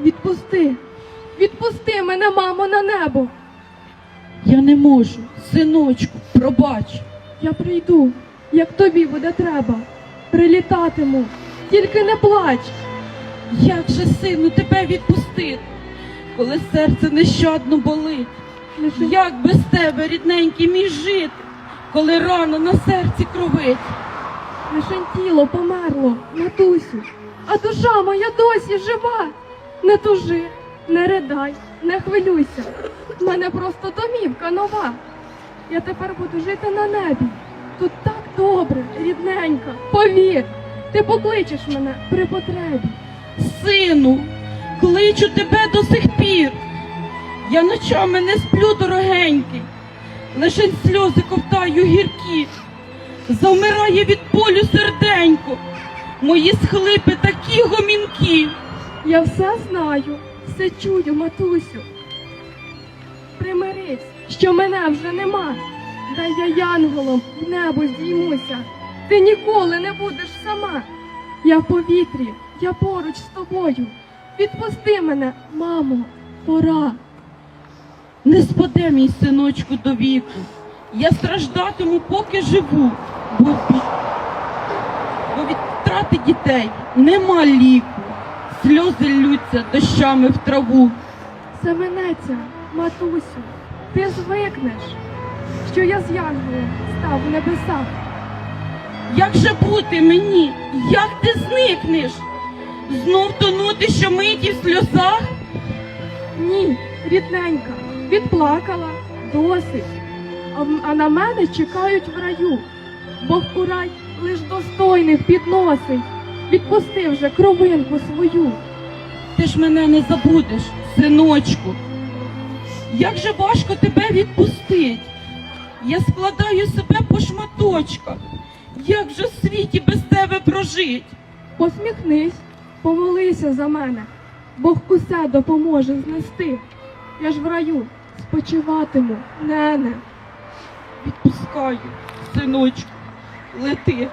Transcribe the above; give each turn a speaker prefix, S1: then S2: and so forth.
S1: Відпусти, відпусти мене, мамо, на небо.
S2: Я не можу, синочку, пробач.
S1: Я прийду, як тобі буде треба. Прилітатиму, тільки не плач.
S2: Як же, сину, тебе відпустити, коли серце нещадно болить?
S1: Лише
S2: Як без тебе, рідненький, міг жити, коли рано на серці кровить?
S1: Лишень тіло померло, матусю, а душа моя досі жива. Не тужи, не ридай, не хвилюйся. В мене просто домівка нова. Я тепер буду жити на небі. Тут так добре, рідненька. Повір, ти покличеш мене при потребі.
S2: Сину, кличу тебе до сих пір. Я ночами не сплю, дорогенький, лише сльози ковтаю гіркі. Завмирає від болю серденько, мої схлипи такі гомінкі.
S1: Я все знаю, все чую, матусю. Примирись, що мене вже нема. Дай я янголом в небо здіймуся. Ти ніколи не будеш сама. Я в повітрі, я поруч з тобою. Відпусти мене, мамо, пора.
S2: Не спаде мій синочку до віку. Я страждатиму, поки живу, бо від, бо від втрати дітей нема ліку. Сльози ллються дощами в траву.
S1: Семенеця, матусю, ти звикнеш, що я з янголом став в небесах.
S2: Як же бути мені? Як ти зникнеш? Знов тонути щомиті в сльозах?
S1: Ні, рідненька, відплакала, досить. А, а на мене чекають в раю. Бог у рай лиш достойних підносить. Відпусти вже кровинку свою.
S2: Ти ж мене не забудеш, синочку. Як же важко тебе відпустить. Я складаю себе по шматочках. Як же в світі без тебе прожить?
S1: Посміхнись, помолися за мене. Бог усе допоможе знести. Я ж в раю спочиватиму, нене.
S2: Відпускаю, синочку, лети.